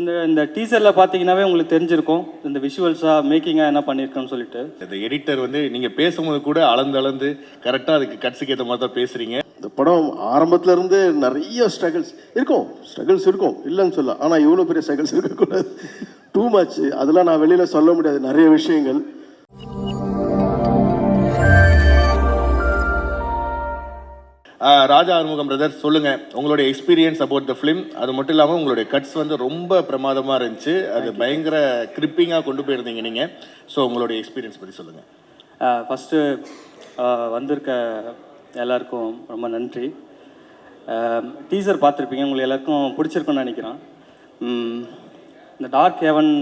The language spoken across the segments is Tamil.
இந்த இந்த டீசரில் பார்த்தீங்கன்னாவே உங்களுக்கு தெரிஞ்சிருக்கும். இந்த விஷுவல்ஸாக மேக்கிங்காக என்ன பண்ணியிருக்கோன்னு சொல்லிட்டு. இந்த எடிட்டர் வந்து நீங்க பேசும்போது கூட அளந்து அளந்து கரெக்டா அதுக்கு கட்ஸுக்கு ஏற்ற மாதிரி தான் பேசுறீங்க. இந்த படம் ஆரம்பத்துல இருந்து நிறைய ஸ்ட்ரகிள்ஸ் இருக்கும். ஸ்ட்ரகிள்ஸ் இருக்கும். இல்லைன்னு சொல்ல ஆனால் இவ்வளோ பெரிய ஸ்ட்ரகிள்ஸ் இருக்கக்கூடாது. டூ மச் அதெல்லாம் நான் வெளியில் சொல்ல முடியாது. நிறைய விஷயங்கள். ராஜா ஆறுமுகம் பிரதர் சொல்லுங்க. உங்களுடைய எக்ஸ்பீரியன்ஸ் அபவுட் த ஃபிலிம் அது மட்டும் இல்லாமல் உங்களுடைய கட்ஸ் வந்து ரொம்ப பிரமாதமா இருந்துச்சு. அது பயங்கர கிரிப்பிங்காக கொண்டு போயிருந்தீங்க நீங்க. ஸோ உங்களுடைய எக்ஸ்பீரியன்ஸ் பத்தி சொல்லுங்க. ஃபஸ்ட்டு வந்திருக்க எல்லாருக்கும் ரொம்ப நன்றி. டீசர் பார்த்துருப்பீங்க உங்களுக்கு எல்லாருக்கும் பிடிச்சிருக்கும்னு நினைக்கிறேன். இந்த டார்க் ஹெவன்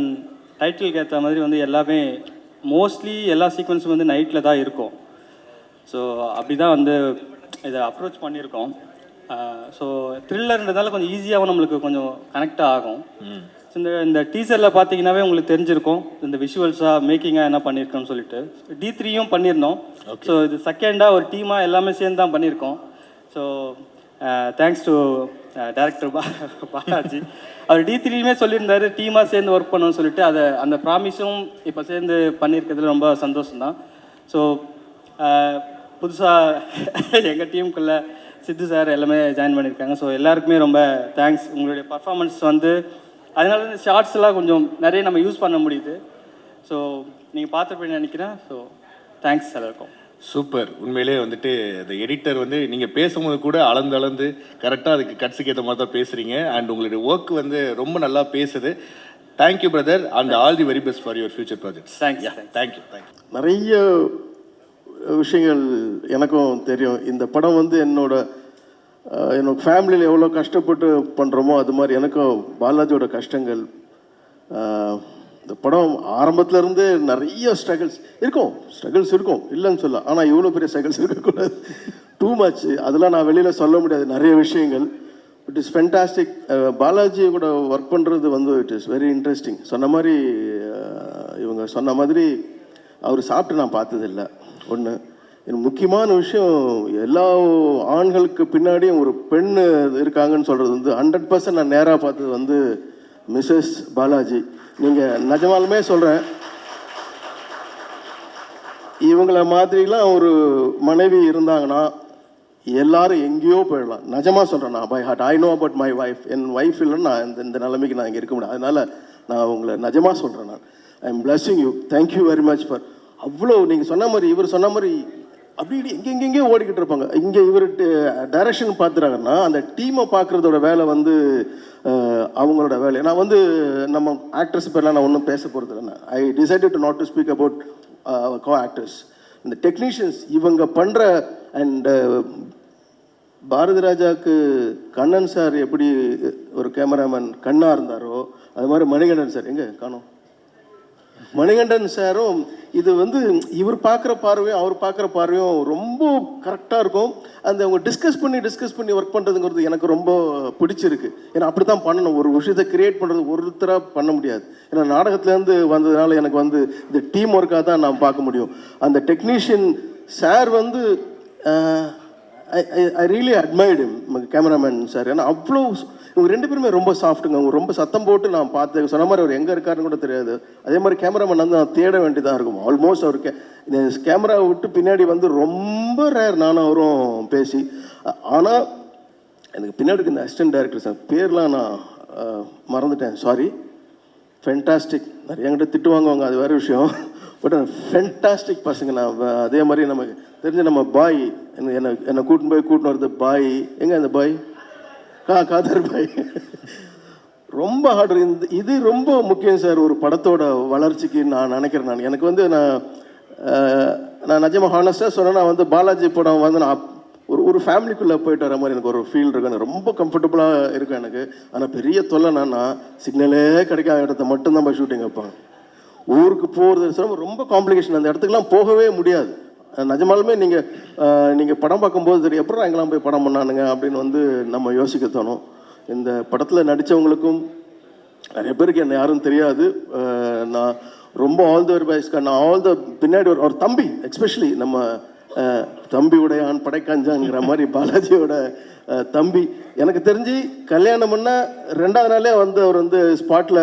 டைட்டிலுக்கு ஏற்ற மாதிரி வந்து எல்லாமே மோஸ்ட்லி எல்லா சீக்வன்ஸும் வந்து நைட்டில் தான் இருக்கும். ஸோ அப்படி தான் வந்து இதை அப்ரோச் பண்ணியிருக்கோம். ஸோ த்ரில்லர்ன்றதால கொஞ்சம் ஈஸியாகவும் நம்மளுக்கு கொஞ்சம் கனெக்ட் ஆகும். இந்த இந்த டீசரில் பார்த்தீங்கன்னாவே உங்களுக்கு தெரிஞ்சிருக்கும். இந்த விஷுவல்ஸாக மேக்கிங்காக என்ன பண்ணியிருக்கோன்னு சொல்லிட்டு. டி த்ரீயும் பண்ணியிருந்தோம். ஸோ இது செகண்டாக ஒரு டீமாக எல்லாமே சேர்ந்து தான் பண்ணியிருக்கோம் ஸோ தேங்க்ஸ் டு டேரக்டர் பா பாலாஜி. அவர் டி த்ரீயுமே சொல்லியிருந்தாரு டீமாக சேர்ந்து ஒர்க் பண்ணணும்னு சொல்லிட்டு. அதை அந்த ப்ராமிஸும் இப்போ சேர்ந்து பண்ணியிருக்கிறதுல ரொம்ப சந்தோஷம்தான். ஸோ புதுசாக எங்கள் டீமுக்குள்ளே சித்து சார் எல்லாமே ஜாயின் பண்ணியிருக்காங்க. ஸோ எல்லாருக்குமே ரொம்ப தேங்க்ஸ் உங்களுடைய பர்ஃபார்மன்ஸ் வந்து அதனால இந்த ஷார்ட்ஸ் எல்லாம் கொஞ்சம் நிறைய நம்ம யூஸ் பண்ண முடியுது. ஸோ நீங்கள் பார்த்துருப்பீங்கன்னு நினைக்கிறேன். ஸோ தேங்க்ஸ் எல்லாருக்கும். சூப்பர் உண்மையிலே வந்துட்டு அந்த எடிட்டர் வந்து நீங்க பேசும்போது கூட அளந்து அளந்து கரெக்டா அதுக்கு கட்ஸுக்கு ஏற்ற மாதிரி தான் பேசுறீங்க. அண்ட் உங்களுடைய ஒர்க் வந்து ரொம்ப நல்லா பேசுது. Thank you brother and all the very best for your future projects Thanks, thank you thank you நிறைய விஷயங்கள் எனக்கும் தெரியும். இந்த படம் வந்து என்னோட என்னோட ஃபேமிலியில் எவ்வளோ கஷ்டப்பட்டு பண்ணுறோமோ அது மாதிரி எனக்கும் பாலாஜியோட கஷ்டங்கள். இந்த படம் ஆரம்பத்துலேருந்து நிறைய ஸ்ட்ரகிள்ஸ் இருக்கும். ஸ்ட்ரகிள்ஸ் இருக்கும். இல்லைன்னு சொல்ல ஆனால் இவ்வளோ பெரிய ஸ்ட்ரகிள்ஸ் இருக்கக்கூடாது. டூ மச் அதெல்லாம் நான் வெளியில் சொல்ல முடியாது. நிறைய விஷயங்கள். இட் இஸ் ஃபென்டாஸ்டிக் பாலாஜி கூட ஒர்க் பண்ணுறது வந்து இட் இஸ் வெரி இன்ட்ரெஸ்டிங் சொன்ன மாதிரி இவங்க சொன்ன மாதிரி அவர் சாப்பிட்டு நான் பார்த்ததில்ல. ஒன்று முக்கியமான விஷயம் எல்லா ஆண்களுக்கு பின்னாடியும் ஒரு பெண் இருக்காங்கன்னு சொல்கிறது வந்து ஹண்ட்ரட் பர்சன்ட் நான் நேராக பார்த்தது வந்து மிஸ்ஸஸ் பாலாஜி. நீங்கள் நிஜமாலுமே சொல்கிறேன் இவங்கள மாதிரிலாம் ஒரு மனைவி இருந்தாங்கன்னா எல்லாரும் எங்கேயோ போயிடலாம். நிஜமா சொல்கிறேன் நான் by heart I know about my wife N wife இல்லைன்னு நான் இந்த இந்த நிலைமைக்கு நான் இங்கே இருக்க முடியாது. அதனால் நான் உங்களை நிஜமா சொல்கிறேன் நான். I am blessing you thank you very much for அவ்வளோ நீங்கள் சொன்ன மாதிரி இவர் சொன்ன மாதிரி அப்படி எங்கெங்கெங்கே ஓடிக்கிட்டு இருப்பாங்க. இங்கே இவர் டைரக்ஷன் பார்த்துறாங்கன்னா அந்த டீமை பார்க்குறதோட வேலை வந்து அவங்களோட வேலை. நான் வந்து நம்ம ஆக்ட்ரஸ் பேர்லாம் நான் ஒன்றும் பேச போகிறது இல்லை. I decided to not to speak about co actors இந்த டெக்னீஷியன்ஸ் இவங்க பண்ணுற அண்ட் uh, பாரதி ராஜாவுக்கு கண்ணன் சார் எப்படி ஒரு கேமராமேன் கண்ணாக இருந்தாரோ அது மாதிரி மணிகண்டன் சார். எங்கே? காணோம். மணிகண்டன் சாரும் இது வந்து இவர் பார்க்குற பார்வையும் அவர் பார்க்குற பார்வையும் ரொம்ப கரெக்டாக இருக்கும். அந்த அவங்க டிஸ்கஸ் பண்ணி டிஸ்கஸ் பண்ணி ஒர்க் பண்ணுறதுங்கிறது எனக்கு ரொம்ப பிடிச்சிருக்கு. ஏன்னா அப்படி தான் பண்ணணும். ஒரு விஷயத்தை கிரியேட் பண்ணுறது ஒருத்தராக பண்ண முடியாது. ஏன்னா நாடகத்துலேருந்து வந்ததுனால எனக்கு வந்து இந்த டீம் ஒர்க்காக தான் நான் பார்க்க முடியும். அந்த டெக்னீஷியன் சார் வந்து I really admired cameraman sir. ஏன்னா அவ்வளோ இவங்க ரெண்டு பேருமே ரொம்ப சாஃப்ட்டுங்க அவங்க ரொம்ப சத்தம் போட்டு நான் பார்த்து சொன்ன மாதிரி அவர் எங்கே இருக்காருன்னு கூட தெரியாது. அதே மாதிரி கேமராமேன் வந்து நான் தேட வேண்டியதாக இருக்கும். ஆல்மோஸ்ட் அவருக்கு இந்த கேமராவை விட்டு பின்னாடி வந்து ரொம்ப ரேர் நானும் அவரும் பேசி. ஆனால் எனக்கு பின்னாடி இருக்க இந்த அசிஸ்டன்ட் டைரக்டர் சார் பேர்லாம் நான் மறந்துட்டேன். சாரி ஃபென்டாஸ்டிக் நிறைய என்கிட்ட திட்டு வாங்குவாங்க. அது வேறு விஷயம். பட் ஃபென்டாஸ்டிக் பசங்க நான். அதே மாதிரி நமக்கு தெரிஞ்ச நம்ம பாய் என்ன என்னை என்னை கூட்டின்னு போய் கூட்டின்னு வரது பாய். எங்கே அந்த பாய்? கா காதர் பாய். ரொம்ப ஹார்ட் இந்த இது ரொம்ப முக்கியம் சார் ஒரு படத்தோட வளர்ச்சிக்கு நான் நினைக்கிறேன் நான். எனக்கு வந்து நான் நான் நிஜமாக ஹானஸ்ட்டாக சொன்னேன் நான் வந்து பாலாஜி படம் வந்து நான் ஒரு ஒரு ஃபேமிலிக்குள்ளே போயிட்டு வர மாதிரி எனக்கு ஒரு ஃபீல் இருக்கு எனக்கு ரொம்ப கம்ஃபர்டபுளாக இருக்கும் எனக்கு. ஆனால் பெரிய தொல்லை என்னன்னா சிக்னலே கிடைக்காத இடத்த மட்டும்தான் போய் ஷூட்டிங் வைப்பாங்க. ஊருக்கு போகிறது ரொம்ப காம்ப்ளிகேஷன் அந்த இடத்துக்குலாம் போகவே முடியாது. நிஜமாலுமே நீங்கள் நீங்கள் படம் பார்க்கும்போது தெரியும் எப்பறம் எங்கெல்லாம் போய் படம் பண்ணானுங்க அப்படின்னு வந்து நம்ம யோசிக்க தோணும். இந்த படத்தில் நடித்தவங்களுக்கும் நிறைய பேருக்கு என்ன யாரும் தெரியாது. நான் ரொம்ப ஆல் த பாய்ஸ்க்கா நான் ஆல் த பின்னாடி ஒரு தம்பி எஸ்பெஷலி நம்ம தம்பியுடைய தம்பி உடையான் படைக்காஞ்சாங்கிற மாதிரி பாலாஜியோட தம்பி. எனக்கு தெரிஞ்சு கல்யாணம் பண்ண ரெண்டாவது நாளே வந்து அவர் வந்து ஸ்பாட்டில்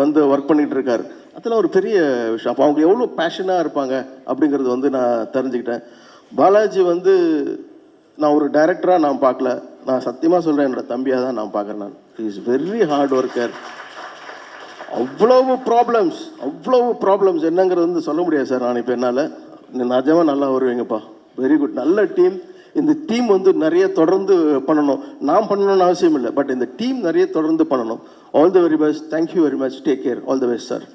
வந்து ஒர்க் பண்ணிகிட்டு இருக்கார். அதெல்லாம் ஒரு பெரிய விஷயம். அப்போ அவங்க எவ்வளோ பேஷனாக இருப்பாங்க அப்படிங்கிறது வந்து நான் தெரிஞ்சுக்கிட்டேன். பாலாஜி வந்து நான் ஒரு டைரக்டராக நான் பார்க்கல. நான் சத்தியமாக சொல்கிறேன் என்னோட தம்பியாக தான் நான் பார்க்குறேன் நான். இஸ் வெரி ஹார்ட் ஒர்க்கர் அவ்வளவு ப்ராப்ளம்ஸ் அவ்வளவு ப்ராப்ளம்ஸ் என்னங்கிறது வந்து சொல்ல முடியாது சார் நான் இப்போ என்னால். நிஜமாக நல்லா வருவீங்கப்பா. வெரி குட் நல்ல டீம் இந்த டீம் வந்து நிறைய தொடர்ந்து பண்ணணும். நான் பண்ணணும்னு அவசியம் இல்லை. பட் இந்த டீம் நிறைய தொடர்ந்து பண்ணணும். All the very best thank you very much take care all the best sir